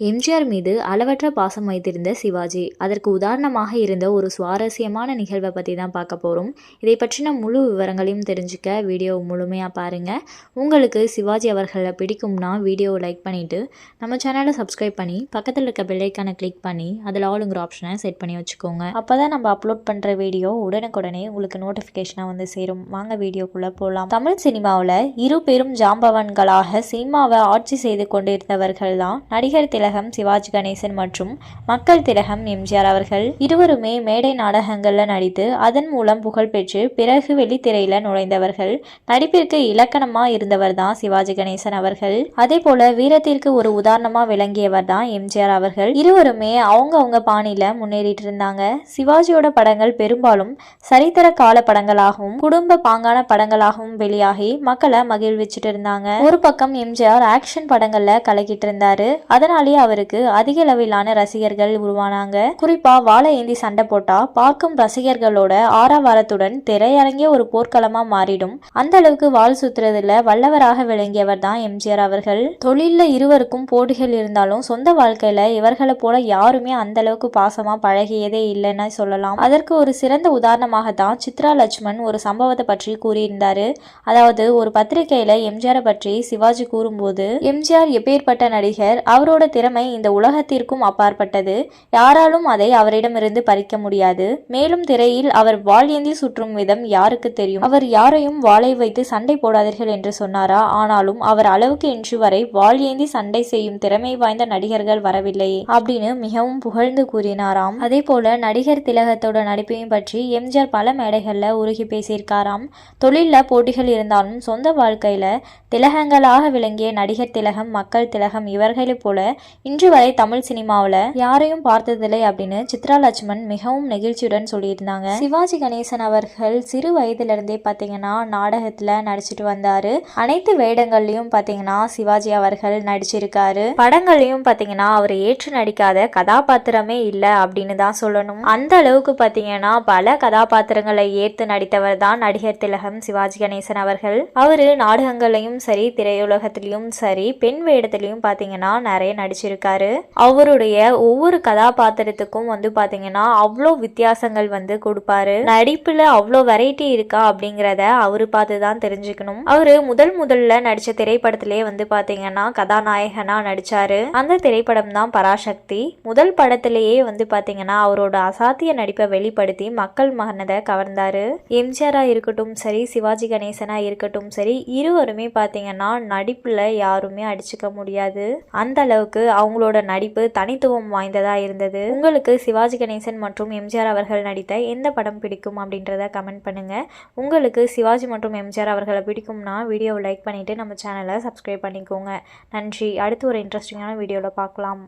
எம்ஜிஆர் மீது அளவற்ற பாசம் வைத்திருந்த சிவாஜி அதற்கு உதாரணமாக இருந்த ஒரு சுவாரஸ்யமான நிகழ்வை பற்றி தான் பார்க்க போகிறோம் இதை பற்றின முழு விவரங்களையும் தெரிஞ்சுக்க வீடியோ முழுமையாக பாருங்கள் உங்களுக்கு சிவாஜி அவர்களை பிடிக்கும்னா வீடியோவை லைக் பண்ணிவிட்டு நம்ம சேனலை சப்ஸ்கிரைப் பண்ணி பக்கத்தில் இருக்க பெல்லைக்கான கிளிக் பண்ணி அதில் ஆளுங்கிற ஆப்ஷனை செட் பண்ணி வச்சுக்கோங்க. அப்போ தான் நம்ம அப்லோட் பண்ணுற வீடியோ உடனுக்குடனே உங்களுக்கு நோட்டிஃபிகேஷனாக வந்து சேரும். வாங்க வீடியோக்குள்ளே போகலாம் தமிழ் சினிமாவில் இரு பெரும் ஜாம்பவன்களாக சினிமாவை ஆட்சி செய்து கொண்டிருந்தவர்கள் தான் நடிகர் திலகம் சிவாஜி கணேசன் மற்றும் மக்கள் திலகம் எம்ஜிஆர் அவர்கள் இருவருமே மேடை நாடகங்கள்ல நடித்து அதன் மூலம் புகழ் பெற்று பிறகு வெள்ளித்திரையில நுழைந்தவர்கள். நடிப்பிற்கு இலக்கணமா இருந்தவர் தான் சிவாஜி கணேசன் அவர்கள். அதே போல வீரத்திற்கு ஒரு உதாரணமா விளங்கியவர் தான் எம்ஜிஆர் அவர்கள். இருவருமே அவங்க அவங்க பாணியில முன்னேறிட்டு இருந்தாங்க சிவாஜியோட படங்கள் பெரும்பாலும் சரித்திர கால படங்களாகவும் குடும்ப பாங்கான படங்களாகவும் வெளியாகி மக்களை மகிழ்விச்சுட்டு இருந்தாங்க ஒரு பக்கம் எம்ஜிஆர் ஆக்ஷன் படங்கள்ல கலக்கிட்டு இருந்தாரு அதனாலேயே அவருக்கு அதிக அளவிலான ரசிகர்கள் உருவானாங்க. குறிப்பா வாழை ஏந்தி சண்டை போட்டா பார்க்கும் ரசிகர்களோட ஆரவாரத்துடன் திரையரங்கே ஒரு போர்க்களமா மாறிடும். அந்த அளவுக்கு வாழ் சுத்துறதுல வல்லவராக விளங்கியவர் தான் எம்ஜிஆர் அவர்கள். தொழில்ல இருவருக்கும் போட்டிகள் இருந்தாலும் சொந்த வாழ்க்கையில இவர்களை போல யாருமே அந்த அளவுக்கு பாசமா பழகியதே இல்லைன்னு சொல்லலாம். அதற்கு ஒரு சிறந்த உதாரணமாக தான் சித்ரா லட்சுமண் ஒரு சம்பவத்தை பற்றி கூறியிருந்தாரு. அதாவது ஒரு பத்திரிகையில எம்ஜிஆரை பற்றி சிவாஜி கூறும்போது எம்ஜிஆர் எப்பேற்பட்ட நடிகர் அவரோட திறமை திறமை இந்த உலகத்திற்கும் அப்பாற்பட்டது. யாராலும் அதை அவரிடமிருந்து பறிக்க முடியாது. மேலும் திரையில் அவர் வாள் ஏந்தி சுற்றும் விதம் யாருக்கு தெரியும்? அவர் யாரையும் வாளை வைத்து சண்டை போடாதீர்கள் என்று சொன்னாரா? ஆனாலும் அவர் அளவுக்கு இன்று வரை வாள் ஏந்தி சண்டை செய்யும் திறமை வாய்ந்த நடிகர்கள் வரவில்லையே அப்படின்னு மிகவும் புகழ்ந்து கூறினாராம். அதே போல நடிகர் திலகத்தோட நடிப்பையும் பற்றி எம்ஜிஆர் பல மேடைகள்ல உருகி பேசியிருக்காராம். தொழில்ல போட்டிகள் இருந்தாலும் சொந்த வாழ்க்கையில திலகங்களாக விளங்கிய நடிகர் திலகம் மக்கள் திலகம் இவர்களைப் போல இன்று வரை தமிழ் சினிமாவில் யாரையும் பார்த்ததில்லை அப்படின்னு சித்ரா லட்சுமண் மிகவும் நெகிழ்ச்சியுடன் சொல்லியிருந்தாங்க. சிவாஜி கணேசன் அவர்கள் சிறு வயதிலிருந்தே பார்த்தீங்கன்னா நாடகத்தில் நடிச்சிட்டு வந்தார். அனைத்து வேடங்கள்லையும் பார்த்தீங்கன்னா சிவாஜி அவர்கள் நடிச்சிருக்காரு. படங்கள்லையும் பார்த்தீங்கன்னா அவர் ஏற்று நடிக்காத கதாபாத்திரமே இல்லை அப்படின்னு தான் சொல்லணும். அந்த அளவுக்கு பார்த்தீங்கன்னா பல கதாபாத்திரங்களை ஏற்று நடித்தவர் தான் நடிகர் திலகம் சிவாஜி கணேசன் அவர்கள். அவர் நாடகங்களையும் சரி திரையுலகத்திலையும் சரி பெண் வேடத்திலையும் பார்த்தீங்கன்னா நிறைய நடிச்சு நடிச்சிருக்காரு அவருடைய ஒவ்வொரு கதாபாத்திரத்துக்கும் வந்து பாத்தீங்கன்னா அவ்வளோ வித்தியாசங்கள் வந்து கொடுப்பாரு. நடிப்புல அவ்வளோ வெரைட்டி இருக்கா அப்படிங்கிறத அவரு பார்த்து தான் தெரிஞ்சுக்கணும். அவரு முதல் முதல்ல நடிச்ச திரைப்படத்திலே வந்து பாத்தீங்கன்னா கதாநாயகனா நடிச்சாரு. அந்த திரைப்படம் தான் பராசக்தி. முதல் படத்திலேயே வந்து பாத்தீங்கன்னா அவரோட அசாத்திய நடிப்பை வெளிப்படுத்தி மக்கள் மகனதை கவர்ந்தாரு. எம்ஜிஆரா இருக்கட்டும் சரி சிவாஜி கணேசனா இருக்கட்டும் சரி இருவருமே பாத்தீங்கன்னா நடிப்புல யாருமே அடிச்சுக்க முடியாது. அந்த அளவுக்கு அவங்களோட நடிப்பு தனித்துவம் வாய்ந்ததா இருந்தது. உங்களுக்கு சிவாஜி கணேசன் மற்றும் எம்ஜிஆர் அவர்கள் நடித்த எந்த படம் பிடிக்கும் அப்படின்றத கமெண்ட் பண்ணுங்க. உங்களுக்கு சிவாஜி மற்றும் எம்ஜிஆர் அவர்களை பிடிக்கும்னா வீடியோவை லைக் பண்ணிட்டு நம்ம சேனலை சப்ஸ்கிரைப் பண்ணிக்கோங்க. நன்றி. அடுத்து ஒரு இன்ட்ரெஸ்டிங்கான வீடியோவில் பார்க்கலாம்.